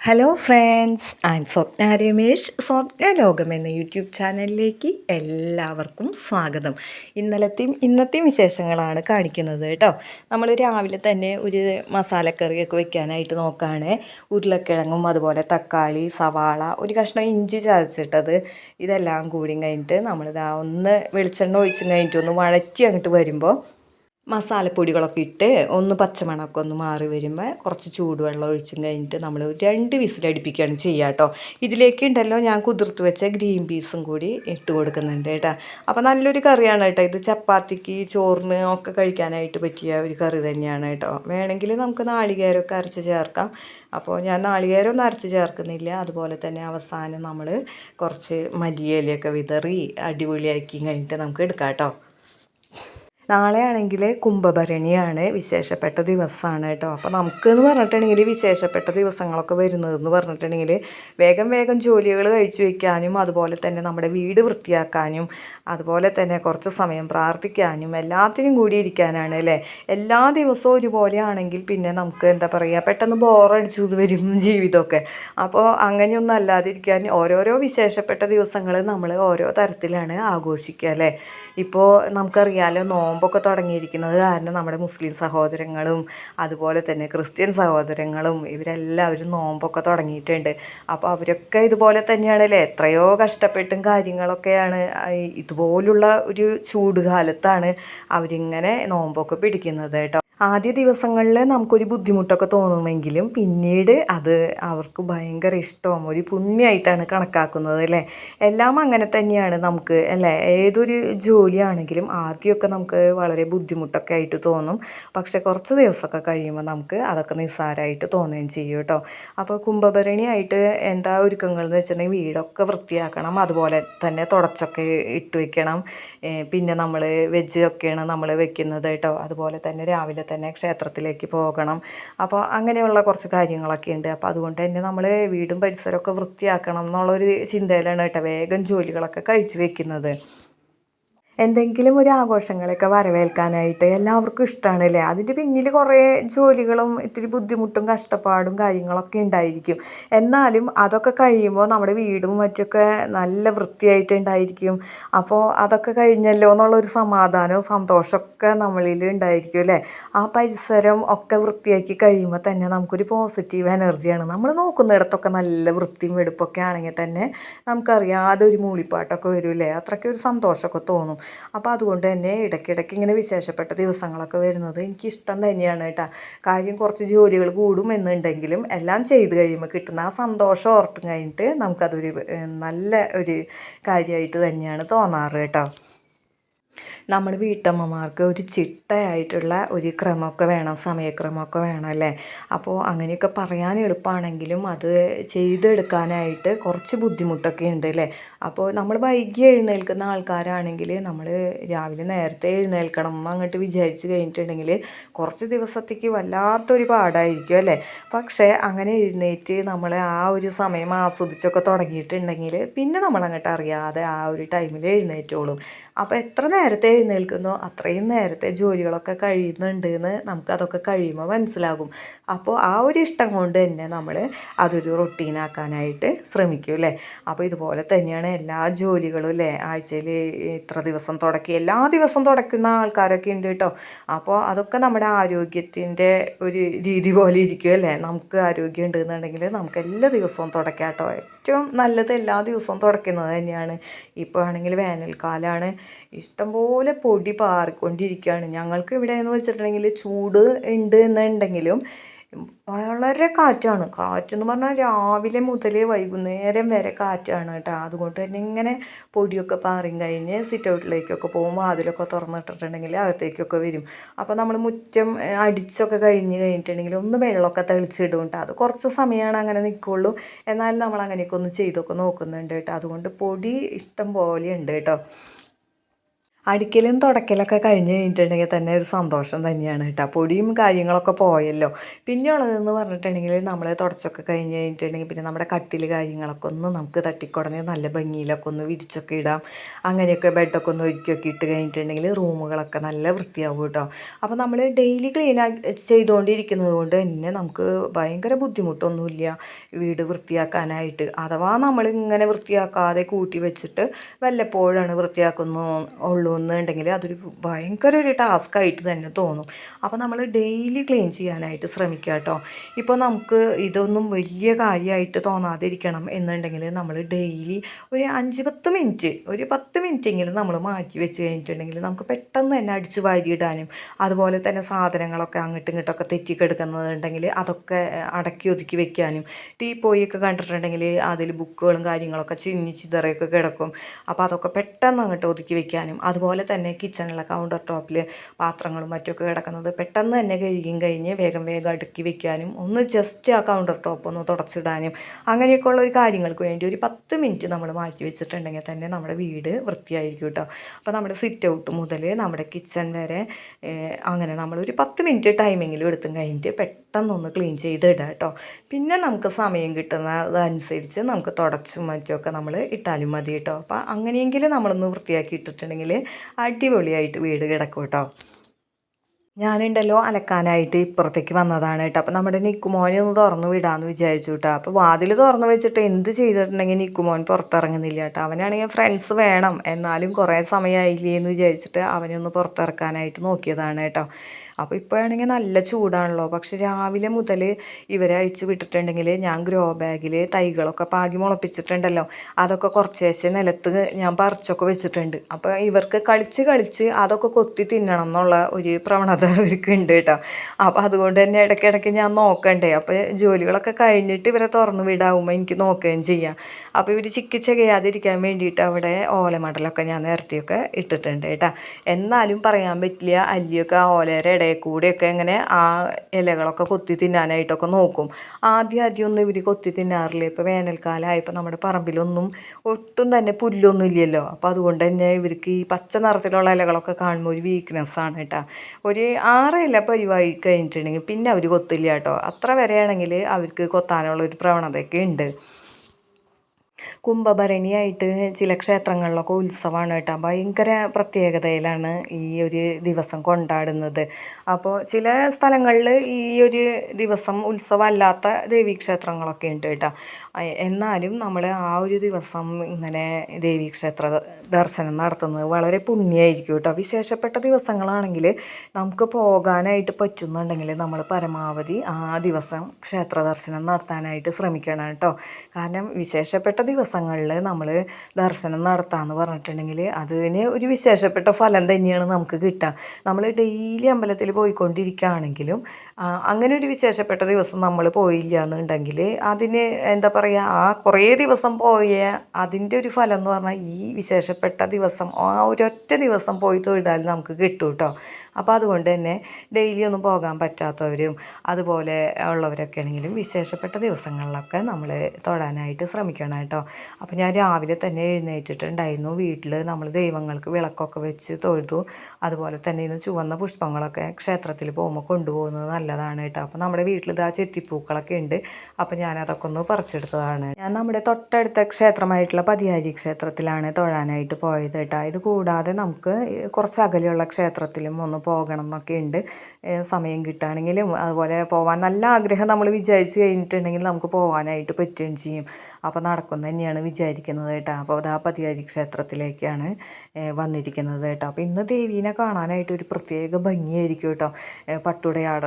Hello friends and Swapna Ramesh Swapna ലോകം എന്ന YouTube ചാനലിലേക്ക് എല്ലാവർക്കും സ്വാഗതം. ഇന്നലത്തെയും ഇന്നത്തെയും വിശേഷങ്ങളാണ് കാണിക്കുന്നത് കേട്ടോ. നമ്മൾ രാവിലെ തന്നെ ഒരു മസാലക്കറിയൊക്കെ വെക്കാനായിട്ട് നോക്കുകയാണ് ഉരുളക്കിഴങ്ങും അതുപോലെ തക്കാളി സവാള ഒരു കഷ്ണം ഇഞ്ചി ചതച്ചിട്ടത് ഇതെല്ലാം കൂടി കഴിഞ്ഞിട്ട് നമ്മളിതാ ഒന്ന് വെളിച്ചെണ്ണ ഒഴിച്ചും കഴിഞ്ഞിട്ട് ഒന്ന് വഴറ്റി അങ്ങോട്ട് വരുമ്പോൾ മസാലപ്പൊടികളൊക്കെ ഇട്ട് ഒന്ന് പച്ചമണമൊക്കെ ഒന്ന് മാറി വരുമ്പോൾ കുറച്ച് ചൂടുവെള്ളം ഒഴിച്ചും കഴിഞ്ഞിട്ട് നമ്മൾ രണ്ട് വിസിലടിപ്പിക്കുകയാണ് ചെയ്യുക കേട്ടോ. ഇതിലേക്ക് ഉണ്ടല്ലോ ഞാൻ കുതിർത്ത് വെച്ച ഗ്രീൻ പീസും കൂടി ഇട്ട് കൊടുക്കുന്നുണ്ട് കേട്ടോ. അപ്പോൾ നല്ലൊരു കറിയാണ് കേട്ടോ ഇത്. ചപ്പാത്തിക്ക് ചോറിന് ഒക്കെ കഴിക്കാനായിട്ട് പറ്റിയ ഒരു കറി തന്നെയാണ് കേട്ടോ. വേണമെങ്കിൽ നമുക്ക് നാളികേരമൊക്കെ അരച്ച് ചേർക്കാം. അപ്പോൾ ഞാൻ നാളികേരമൊന്നും അരച്ച് ചേർക്കുന്നില്ല. അതുപോലെ തന്നെ അവസാനം നമ്മൾ കുറച്ച് മല്ലിയിലൊക്കെ വിതറി അടിപൊളിയാക്കി കഴിഞ്ഞിട്ട് നമുക്ക് എടുക്കാം കേട്ടോ. നാളെയാണെങ്കിൽ കുംഭഭരണിയാണ് വിശേഷപ്പെട്ട ദിവസമാണ് കേട്ടോ. അപ്പോൾ നമുക്കെന്ന് പറഞ്ഞിട്ടുണ്ടെങ്കിൽ വിശേഷപ്പെട്ട ദിവസങ്ങളൊക്കെ വരുന്നതെന്ന് പറഞ്ഞിട്ടുണ്ടെങ്കിൽ വേഗം വേഗം ജോലികൾ കഴിച്ചു വയ്ക്കാനും അതുപോലെ തന്നെ നമ്മുടെ വീട് വൃത്തിയാക്കാനും അതുപോലെ തന്നെ കുറച്ച് സമയം പ്രാർത്ഥിക്കാനും എല്ലാത്തിനും കൂടി ഇരിക്കാനാണ് അല്ലേ? എല്ലാ ദിവസവും ഒരുപോലെ ആണെങ്കിൽ പിന്നെ നമുക്ക് എന്താ പറയുക പെട്ടെന്ന് ബോറടിച്ചു വരും ജീവിതമൊക്കെ. അപ്പോൾ അങ്ങനെയൊന്നും അല്ലാതിരിക്കാൻ ഓരോരോ വിശേഷപ്പെട്ട ദിവസങ്ങൾ നമ്മൾ ഓരോ തരത്തിലാണ് ആഘോഷിക്കുക അല്ലേ? ഇപ്പോൾ നമുക്കറിയാലോ നോമ്പൊക്കെ തുടങ്ങിയിരിക്കുന്നത് കാരണം നമ്മുടെ മുസ്ലിം സഹോദരങ്ങളും അതുപോലെ തന്നെ ക്രിസ്ത്യൻ സഹോദരങ്ങളും ഇവരെല്ലാവരും നോമ്പൊക്കെ തുടങ്ങിയിട്ടുണ്ട്. അപ്പോൾ അവരൊക്കെ ഇതുപോലെ തന്നെയാണല്ലേ? എത്രയോ കഷ്ടപ്പെട്ടും കാര്യങ്ങളൊക്കെയാണ് ഇതുപോലുള്ള ഒരു ചൂട് കാലത്താണ് അവരിങ്ങനെ നോമ്പൊക്കെ പിടിക്കുന്നത് കേട്ടോ. ആദ്യ ദിവസങ്ങളിൽ നമുക്കൊരു ബുദ്ധിമുട്ടൊക്കെ തോന്നുമെങ്കിലും പിന്നീട് അത് അവർക്ക് ഭയങ്കര ഇഷ്ടവും ഒരു പുണ്യമായിട്ടാണ് കണക്കാക്കുന്നത് അല്ലേ? എല്ലാം അങ്ങനെ തന്നെയാണ് നമുക്ക് അല്ലേ? ഏതൊരു ജോലിയാണെങ്കിലും ആദ്യമൊക്കെ നമുക്ക് വളരെ ബുദ്ധിമുട്ടൊക്കെ ആയിട്ട് തോന്നും. പക്ഷെ കുറച്ച് ദിവസമൊക്കെ കഴിയുമ്പോൾ നമുക്ക് അതൊക്കെ നിസ്സാരമായിട്ട് തോന്നുകയും ചെയ്യും കേട്ടോ. അപ്പോൾ കുംഭഭരണിയായിട്ട് എന്താ ഒരുക്കങ്ങൾ എന്ന് വെച്ചിട്ടുണ്ടെങ്കിൽ വീടൊക്കെ വൃത്തിയാക്കണം അതുപോലെ തന്നെ തുടച്ചൊക്കെ ഇട്ട് വെക്കണം. പിന്നെ നമ്മൾ വെജ് ഒക്കെയാണ് നമ്മൾ വെക്കുന്നത് കേട്ടോ. അതുപോലെ തന്നെ രാവിലെ തന്നെ ക്ഷേത്രത്തിലേക്ക് പോകണം. അപ്പോൾ അങ്ങനെയുള്ള കുറച്ച് കാര്യങ്ങളൊക്കെ ഉണ്ട്. അപ്പോൾ അതുകൊണ്ട് തന്നെ നമ്മൾ വീടും പരിസരമൊക്കെ വൃത്തിയാക്കണം എന്നുള്ളൊരു ചിന്തയിലാണ് കേട്ടോ വേഗം ജോലികളൊക്കെ കഴിച്ചു വെക്കുന്നത്. എന്തെങ്കിലും ഒരു ആഘോഷങ്ങളൊക്കെ വരവേൽക്കാനായിട്ട് എല്ലാവർക്കും ഇഷ്ടമാണ് അല്ലേ അതിന്റെ പിന്നിൽ കുറേ ജോലികളും ഇത്തിരി ബുദ്ധിമുട്ടും കഷ്ടപ്പാടും കാര്യങ്ങളൊക്കെ ഉണ്ടായിരിക്കും. എന്നാലും അതൊക്കെ കഴിയുമ്പോൾ നമ്മുടെ വീടും മറ്റൊക്കെ നല്ല വൃത്തിയായിട്ട് ഉണ്ടായിരിക്കും. അപ്പോൾ അതൊക്കെ കഴിഞ്ഞല്ലോ എന്നുള്ളൊരു സമാധാനവും സന്തോഷമൊക്കെ നമ്മളിൽ ഉണ്ടായിരിക്കും അല്ലേ? ആ പരിസരം ഒക്കെ വൃത്തിയാക്കി കഴിയുമ്പോൾ തന്നെ നമുക്കൊരു പോസിറ്റീവ് എനർജിയാണ് നമ്മൾ നോക്കുന്നിടത്തൊക്കെ നല്ല വൃത്തിയും വെടുപ്പൊക്കെ ആണെങ്കിൽ തന്നെ നമുക്കറിയാതെ ഒരു മൂളിപ്പാട്ടൊക്കെ വരും അല്ലേ? അത്രയ്ക്ക് ഒരു സന്തോഷമൊക്കെ തോന്നും. അപ്പോൾ അതുകൊണ്ട് തന്നെ ഇടയ്ക്കിടയ്ക്ക് ഇങ്ങനെ വിശേഷപ്പെട്ട ദിവസങ്ങളൊക്കെ വരുന്നത് എനിക്കിഷ്ടം തന്നെയാണ് കേട്ടോ. കാര്യം കുറച്ച് ജോലികൾ കൂടും എന്നുണ്ടെങ്കിലും എല്ലാം ചെയ്ത് കഴിയുമ്പോൾ കിട്ടുന്ന ആ സന്തോഷം ഓർത്തും കഴിഞ്ഞിട്ട് നമുക്കതൊരു നല്ല ഒരു കാര്യമായിട്ട് തന്നെയാണ് തോന്നാറ് കേട്ടോ. നമ്മൾ വീട്ടമ്മമാർക്ക് ഒരു ചിട്ടയായിട്ടുള്ള ഒരു ക്രമമൊക്കെ വേണം സമയക്രമമൊക്കെ വേണം അല്ലേ? അപ്പോൾ അങ്ങനെയൊക്കെ പറയാൻ എളുപ്പമാണെങ്കിലും അത് ചെയ്തെടുക്കാനായിട്ട് കുറച്ച് ബുദ്ധിമുട്ടൊക്കെ ഉണ്ട് അല്ലേ? അപ്പോൾ നമ്മൾ വൈകി എഴുന്നേൽക്കുന്ന ആൾക്കാരാണെങ്കിൽ നമ്മൾ രാവിലെ നേരത്തെ എഴുന്നേൽക്കണം എന്ന് അങ്ങോട്ട് വിചാരിച്ച് കഴിഞ്ഞിട്ടുണ്ടെങ്കിൽ കുറച്ച് ദിവസത്തേക്ക് വല്ലാത്തൊരു പാടായിരിക്കും അല്ലേ? പക്ഷേ അങ്ങനെ എഴുന്നേറ്റ് നമ്മൾ ആ ഒരു സമയം ആസ്വദിച്ചൊക്കെ തുടങ്ങിയിട്ടുണ്ടെങ്കിൽ പിന്നെ നമ്മൾ അങ്ങോട്ട് അറിയാതെ ആ ഒരു ടൈമിൽ എഴുന്നേറ്റോളും. അപ്പോൾ എത്ര നേരത്തെ എഴുന്നേൽക്കുന്നോ അത്രയും നേരത്തെ ജോലികളൊക്കെ കഴിയുന്നുണ്ട് എന്ന് നമുക്കതൊക്കെ കഴിയുമ്പോൾ മനസ്സിലാകും. അപ്പോൾ ആ ഒരു ഇഷ്ടം കൊണ്ട് തന്നെ നമ്മൾ അതൊരു റൊട്ടീനാക്കാനായിട്ട് ശ്രമിക്കും അല്ലേ? അപ്പോൾ ഇതുപോലെ തന്നെയാണ് എല്ലാ ജോലികളും അല്ലേ? ആഴ്ചയിൽ ഇത്ര ദിവസം തുടക്കി എല്ലാ ദിവസവും തുടക്കുന്ന ആൾക്കാരൊക്കെ ഉണ്ട് കേട്ടോ. അപ്പോൾ അതൊക്കെ നമ്മുടെ ആരോഗ്യത്തിന്റെ ഒരു രീതി പോലെ ഇരിക്കും അല്ലേ? നമുക്ക് ആരോഗ്യം ഉണ്ടെന്നുണ്ടെങ്കിൽ നമുക്ക് എല്ലാ ദിവസവും തുടക്കാം കേട്ടോ. ഏറ്റവും നല്ലത് എല്ലാ ദിവസവും തുടയ്ക്കുന്നത് തന്നെയാണ്. ഇപ്പോൾ ആണെങ്കിൽ വേനൽക്കാലമാണ് ഇഷ്ടംപോലെ പൊടി പാറിക്കൊണ്ടിരിക്കുകയാണ്. ഞങ്ങൾക്ക് ഇവിടെ എന്ന് വെച്ചിട്ടുണ്ടെങ്കിൽ ചൂട് ഉണ്ട് എന്നുണ്ടെങ്കിലും വളരെ കാറ്റാണ്. കാറ്റെന്ന് പറഞ്ഞാൽ രാവിലെ മുതൽ വൈകുന്നേരം വരെ കാറ്റാണ് കേട്ടോ. അതുകൊണ്ട് തന്നെ ഇങ്ങനെ പൊടിയൊക്കെ പാറിയും കഴിഞ്ഞ് സിറ്റ് ഔട്ടിലേക്കൊക്കെ പോകും വാതിലൊക്കെ തുറന്നിട്ടിട്ടുണ്ടെങ്കിൽ അകത്തേക്കൊക്കെ വരും. അപ്പോൾ നമ്മൾ മുറ്റം അടിച്ചൊക്കെ കഴിഞ്ഞ് കഴിഞ്ഞിട്ടുണ്ടെങ്കിൽ ഒന്ന് വെള്ളമൊക്കെ തെളിച്ചിടും കേട്ടോ. അത് കുറച്ച് സമയമാണ് അങ്ങനെ നിൽക്കുള്ളൂ എന്നാലും നമ്മൾ അങ്ങനെയൊക്കെ ഒന്ന് ചെയ്തൊക്കെ നോക്കുന്നുണ്ട് കേട്ടോ. അതുകൊണ്ട് പൊടി ഇഷ്ടം പോലെ ഉണ്ട് കേട്ടോ. അടിക്കലും തുടക്കലൊക്കെ കഴിഞ്ഞ് കഴിഞ്ഞിട്ടുണ്ടെങ്കിൽ തന്നെ ഒരു സന്തോഷം തന്നെയാണ് കേട്ടോ. പൊടിയും കാര്യങ്ങളൊക്കെ പോയല്ലോ. പിന്നെ ഉള്ളതെന്ന് പറഞ്ഞിട്ടുണ്ടെങ്കിൽ നമ്മൾ തുടച്ചൊക്കെ കഴിഞ്ഞ് കഴിഞ്ഞിട്ടുണ്ടെങ്കിൽ പിന്നെ നമ്മുടെ കട്ടിൽ കാര്യങ്ങളൊക്കെ ഒന്ന് നമുക്ക് തട്ടിക്കുടഞ്ഞ് നല്ല ഭംഗിയിലൊക്കെ ഒന്ന് വിരിച്ചൊക്കെ ഇടാം. അങ്ങനെയൊക്കെ ബെഡൊക്കെ ഒന്ന് ഒരുക്കിയൊക്കെ ഇട്ട് കഴിഞ്ഞിട്ടുണ്ടെങ്കിൽ റൂമുകളൊക്കെ നല്ല വൃത്തിയാവും കേട്ടോ. അപ്പോൾ നമ്മൾ ഡെയിലി ക്ലീൻ ചെയ്തുകൊണ്ടിരിക്കുന്നത് കൊണ്ട് തന്നെ നമുക്ക് ഭയങ്കര ബുദ്ധിമുട്ടൊന്നുമില്ല. വീട് വൃത്തിയാക്കാനായിട്ട്. അഥവാ നമ്മളിങ്ങനെ വൃത്തിയാക്കാതെ കൂട്ടി വെച്ചിട്ട് വല്ലപ്പോഴാണ് വൃത്തിയാക്കുന്നു ഉള്ളൂ എന്നുണ്ടെങ്കിൽ അതൊരു ഭയങ്കര ഒരു ടാസ്ക് ആയിട്ട് തന്നെ തോന്നും. അപ്പോൾ നമ്മൾ ഡെയിലി ക്ലീൻ ചെയ്യാനായിട്ട് ശ്രമിക്കുക കേട്ടോ. ഇപ്പോൾ നമുക്ക് ഇതൊന്നും വലിയ കാര്യമായിട്ട് തോന്നാതിരിക്കണം എന്നുണ്ടെങ്കിൽ നമ്മൾ ഡെയിലി ഒരു അഞ്ച് പത്ത് മിനിറ്റ് ഒരു പത്ത് മിനിറ്റെങ്കിലും നമ്മൾ മാറ്റി വെച്ച് കഴിഞ്ഞിട്ടുണ്ടെങ്കിൽ നമുക്ക് പെട്ടെന്ന് തന്നെ അടിച്ച് വാരിയിടാനും അതുപോലെ തന്നെ സാധനങ്ങളൊക്കെ അങ്ങോട്ടും ഇങ്ങോട്ടൊക്കെ തെറ്റിക്കെടുക്കുന്നതുണ്ടെങ്കിൽ അതൊക്കെ അടക്കി ഒതുക്കി വെക്കാനും ടീ പോയൊക്കെ കണ്ടിട്ടുണ്ടെങ്കിൽ അതിൽ ബുക്കുകളും കാര്യങ്ങളൊക്കെ ചിന്നി ചിതറയൊക്കെ കിടക്കും. അപ്പോൾ അതൊക്കെ പെട്ടെന്ന് അങ്ങോട്ട് ഒതുക്കി വെക്കാനും അതുപോലെ തന്നെ കിച്ചണിലെ കൗണ്ടർ ടോപ്പിൽ പാത്രങ്ങളും മറ്റൊക്കെ കിടക്കുന്നത് പെട്ടെന്ന് തന്നെ കഴുകിയും കഴിഞ്ഞ് വേഗം വേഗം അടുക്കി വെക്കാനും ഒന്ന് ജസ്റ്റ് ആ കൗണ്ടർ ടോപ്പ് ഒന്ന് തുടച്ചിടാനും അങ്ങനെയൊക്കെ ഉള്ള ഒരു കാര്യങ്ങൾക്ക് വേണ്ടി ഒരു പത്ത് മിനിറ്റ് നമ്മൾ മാറ്റി വെച്ചിട്ടുണ്ടെങ്കിൽ തന്നെ നമ്മുടെ വീട് വൃത്തിയായിരിക്കും കേട്ടോ. അപ്പോൾ നമ്മുടെ സിറ്റ് ഔട്ട് മുതൽ നമ്മുടെ കിച്ചൺ വരെ അങ്ങനെ നമ്മളൊരു പത്ത് മിനിറ്റ് ടൈമെങ്കിലും എടുത്തും കഴിഞ്ഞിട്ട് പെട്ടെന്നൊന്ന് ക്ലീൻ ചെയ്തിടുക കേട്ടോ. പിന്നെ നമുക്ക് സമയം കിട്ടുന്നതനുസരിച്ച് നമുക്ക് തുടച്ചും മറ്റുമൊക്കെ നമ്മൾ ഇട്ടാലും മതി കേട്ടോ. അപ്പോൾ അങ്ങനെയെങ്കിലും നമ്മളൊന്ന് വൃത്തിയാക്കി ഇട്ടിട്ടുണ്ടെങ്കിൽ അടിപൊളിയായിട്ട് വീട് കിടക്കും കേട്ടോ. ഞാനുണ്ടല്ലോ അലക്കാനായിട്ട് ഇപ്പുറത്തേക്ക് വന്നതാണ് കേട്ടോ. അപ്പോൾ നമ്മുടെ നിക്കുമോനെ ഒന്ന് തുറന്ന് വിടാമെന്ന് വിചാരിച്ചു കേട്ടോ. അപ്പോൾ വാതിൽ തുറന്ന് വെച്ചിട്ട് എന്ത് ചെയ്തിട്ടുണ്ടെങ്കിൽ നിക്കുമോൻ പുറത്തിറങ്ങുന്നില്ല കേട്ടോ. അവനാണെങ്കിൽ ഫ്രണ്ട്സ് വേണം. എന്നാലും കുറേ സമയമായില്ലേ എന്ന് വിചാരിച്ചിട്ട് അവനെ ഒന്ന് പുറത്തിറക്കാനായിട്ട് നോക്കിയതാണ് കേട്ടോ. അപ്പോൾ ഇപ്പോഴാണെങ്കിൽ നല്ല ചൂടാണല്ലോ. പക്ഷെ രാവിലെ മുതൽ ഇവരെ അഴിച്ച് വിട്ടിട്ടുണ്ടെങ്കിൽ ഞാൻ ഗ്രോ ബാഗിൽ തൈകളൊക്കെ പാകി മുളപ്പിച്ചിട്ടുണ്ടല്ലോ. അതൊക്കെ കുറച്ചേശ്ശെ നിലത്ത് ഞാൻ പറിച്ചൊക്കെ വെച്ചിട്ടുണ്ട്. അപ്പോൾ ഇവർക്ക് കളിച്ച് കളിച്ച് അതൊക്കെ കൊത്തി തിന്നണം എന്നുള്ള ഒരു പ്രവണത അവർക്ക് ഉണ്ട് കേട്ടോ. അപ്പോൾ അതുകൊണ്ട് തന്നെ ഇടയ്ക്കിടയ്ക്ക് ഞാൻ നോക്കണ്ടേ. അപ്പോൾ ജോലികളൊക്കെ കഴിഞ്ഞിട്ട് ഇവരെ തുറന്നു വിടാവുമ്പോൾ എനിക്ക് നോക്കുകയും ചെയ്യാം. അപ്പോൾ ഇവർ ചിക്കി ചെയ്യാതിരിക്കാൻ വേണ്ടിയിട്ട് അവിടെ ഓലമടലൊക്കെ ഞാൻ നിർത്തിയൊക്കെ ഇട്ടിട്ടുണ്ട് കേട്ടോ. എന്നാലും പറയാൻ പറ്റില്ല അല്ലിയൊക്കെ ആ ഓലയുടെ ഇടയിൽ കൂടെയൊക്കെ ഇങ്ങനെ ആ ഇലകളൊക്കെ കൊത്തി തിന്നാനായിട്ടൊക്കെ നോക്കും. ആദ്യം ആദ്യം ഒന്നും ഇവർ കൊത്തി തിന്നാറില്ല. ഇപ്പോൾ വേനൽക്കാലമായപ്പോൾ നമ്മുടെ പറമ്പിലൊന്നും ഒട്ടും തന്നെ പുല്ലൊന്നും ഇല്ലല്ലോ. അപ്പോൾ അതുകൊണ്ട് തന്നെ ഇവർക്ക് ഈ പച്ച നിറത്തിലുള്ള ഇലകളൊക്കെ കാണുമ്പോൾ ഒരു വീക്ക്നെസ്സാണ് കേട്ടോ. ഒരു ആറ് ഇല പരിവായി കഴിഞ്ഞിട്ടുണ്ടെങ്കിൽ പിന്നെ അവർ കൊത്തില്ല കേട്ടോ. അത്ര വരെയാണെങ്കിൽ അവർക്ക് കൊത്താനുള്ള ഒരു പ്രവണതയൊക്കെ ഉണ്ട്. കുംഭഭരണിയായിട്ട് ചില ക്ഷേത്രങ്ങളിലൊക്കെ ഉത്സവമാണ് കേട്ടോ. ഭയങ്കര പ്രത്യേകതയിലാണ് ഈ ഒരു ദിവസം കൊണ്ടാടുന്നത്. അപ്പോൾ ചില സ്ഥലങ്ങളിൽ ഈ ഒരു ദിവസം ഉത്സവമല്ലാത്ത ദേവീക്ഷേത്രങ്ങളൊക്കെ ഉണ്ട് കേട്ടോ. എന്നാലും നമ്മൾ ആ ഒരു ദിവസം ഇങ്ങനെ ദേവീക്ഷേത്ര ദർശനം നടത്തുന്നത് വളരെ പുണ്യമായിരിക്കും കേട്ടോ. വിശേഷപ്പെട്ട ദിവസങ്ങളാണെങ്കിൽ നമുക്ക് പോകാനായിട്ട് പറ്റുന്നുണ്ടെങ്കിൽ നമ്മൾ പരമാവധി ആ ദിവസം ക്ഷേത്ര ദർശനം നടത്താനായിട്ട് ശ്രമിക്കണം കേട്ടോ. കാരണം വിശേഷപ്പെട്ട ദിവസങ്ങളിൽ നമ്മൾ ദർശനം നടത്താമെന്ന് പറഞ്ഞിട്ടുണ്ടെങ്കിൽ അതിന് ഒരു വിശേഷപ്പെട്ട ഫലം തന്നെയാണ് നമുക്ക് കിട്ടുക. നമ്മൾ ഡെയിലി അമ്പലത്തിൽ പോയിക്കൊണ്ടിരിക്കുകയാണെങ്കിലും അങ്ങനെ ഒരു വിശേഷപ്പെട്ട ദിവസം നമ്മൾ പോയില്ല എന്നുണ്ടെങ്കിൽ അതിന് എന്താ പറയുക ആ കുറേ ദിവസം പോയ അതിന്റെ ഒരു ഫലം എന്ന് പറഞ്ഞാൽ ഈ വിശേഷപ്പെട്ട ദിവസം ആ ഒരൊറ്റ ദിവസം പോയി തൊഴുതാൽ നമുക്ക് കിട്ടും കേട്ടോ അപ്പോൾ അതുകൊണ്ട് തന്നെ ഡെയിലി ഒന്നും പോകാൻ പറ്റാത്തവരും അതുപോലെ ഉള്ളവരൊക്കെ ആണെങ്കിലും വിശേഷപ്പെട്ട ദിവസങ്ങളിലൊക്കെ നമ്മൾ തൊഴാനായിട്ട് ശ്രമിക്കണം കേട്ടോ. അപ്പോൾ ഞാൻ രാവിലെ തന്നെ എഴുന്നേറ്റിട്ടുണ്ടായിരുന്നു. വീട്ടിൽ നമ്മൾ ദൈവങ്ങൾക്ക് വിളക്കൊക്കെ വെച്ച് തൊഴുതു. അതുപോലെ തന്നെ ഇന്ന് ചുവന്ന പുഷ്പങ്ങളൊക്കെ ക്ഷേത്രത്തിൽ പോകുമ്പോൾ കൊണ്ടുപോകുന്നത് നല്ലതാണ് കേട്ടോ. അപ്പോൾ നമ്മുടെ വീട്ടിൽ ഇതാ ചെത്തിപ്പൂക്കളൊക്കെ ഉണ്ട്. അപ്പോൾ ഞാനതൊക്കെ ഒന്ന് പറിച്ചെടുത്തതാണ്. ഞാൻ നമ്മുടെ തൊട്ടടുത്ത ക്ഷേത്രമായിട്ടുള്ള പതിയാരി ക്ഷേത്രത്തിലാണ് തൊഴാനായിട്ട് പോയത് കേട്ടോ. ഇത് കൂടാതെ നമുക്ക് കുറച്ച് അകലെയുള്ള ക്ഷേത്രത്തിലും ഒന്ന് പോകണം എന്നൊക്കെ ഉണ്ട്. സമയം കിട്ടുകയാണെങ്കിലും അതുപോലെ പോകാൻ നല്ല ആഗ്രഹം നമ്മൾ വിചാരിച്ച് കഴിഞ്ഞിട്ടുണ്ടെങ്കിൽ നമുക്ക് പോകാനായിട്ട് പറ്റുകയും ചെയ്യും. അപ്പോൾ നടക്കും തന്നെയാണ് വിചാരിക്കുന്നത് കേട്ടോ. അപ്പോൾ അതാ പതിയാരി ക്ഷേത്രത്തിലേക്കാണ് വന്നിരിക്കുന്നത് കേട്ടോ. അപ്പോൾ ഇന്ന് ദേവീനെ കാണാനായിട്ട് ഒരു പ്രത്യേക ഭംഗിയായിരിക്കും കേട്ടോ. പട്ടുടയാട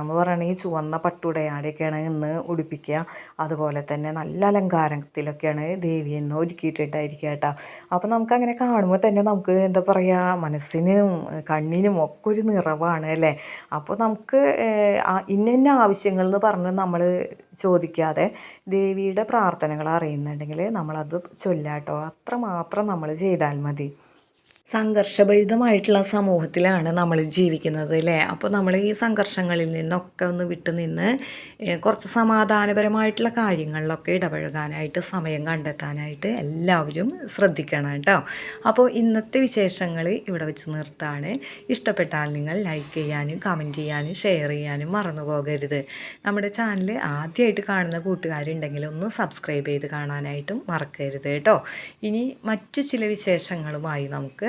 എന്ന് പറയുകയാണെങ്കിൽ ചുവന്ന പട്ടുടയാടയൊക്കെയാണ് ഇന്ന് ഉടുപ്പിക്കുക. അതുപോലെ തന്നെ നല്ല അലങ്കാരത്തിലൊക്കെയാണ് ദേവി എന്ന് ഒരുക്കിയിട്ടുണ്ടായിരിക്കുക കേട്ടോ. അപ്പോൾ നമുക്കങ്ങനെ കാണുമ്പോൾ തന്നെ നമുക്ക് എന്താ പറയുക മനസ്സിനും കണ്ണിനും ഒക്കെ ഒരു നിറവാണ് അല്ലേ? അപ്പോൾ നമുക്ക് ഇന്ന ഇന്ന ആവശ്യങ്ങൾ എന്ന് പറഞ്ഞ് നമ്മൾ ചോദിക്കാതെ ദേവിയുടെ പ്രാർത്ഥനകൾ അറിയുന്നുണ്ടെങ്കിൽ നമ്മളത് ചൊല്ലാട്ടോ. അത്ര മാത്രം നമ്മൾ ചെയ്താൽ മതി. സംഘർഷഭരിതമായിട്ടുള്ള സമൂഹത്തിലാണ് നമ്മൾ ജീവിക്കുന്നത് അല്ലേ? അപ്പോൾ നമ്മൾ ഈ സംഘർഷങ്ങളിൽ നിന്നൊക്കെ ഒന്ന് വിട്ടുനിന്ന് കുറച്ച് സമാധാനപരമായിട്ടുള്ള കാര്യങ്ങളിലൊക്കെ ഇടപഴകാനായിട്ട് സമയം കണ്ടെത്താനായിട്ട് എല്ലാവരും ശ്രദ്ധിക്കണം കേട്ടോ. അപ്പോൾ ഇന്നത്തെ വിശേഷങ്ങൾ ഇവിടെ വെച്ച് നിർത്താണ്. ഇഷ്ടപ്പെട്ടാൽ നിങ്ങൾ ലൈക്ക് ചെയ്യാനും കമന്റ് ചെയ്യാനും ഷെയർ ചെയ്യാനും മറന്നു പോകരുത്. നമ്മുടെ ചാനൽ ആദ്യമായിട്ട് കാണുന്ന കൂട്ടുകാരുണ്ടെങ്കിൽ ഒന്ന് സബ്സ്ക്രൈബ് ചെയ്ത് കാണാനായിട്ടും മറക്കരുത് കേട്ടോ. ഇനി മറ്റു ചില വിശേഷങ്ങളുമായി നമുക്ക്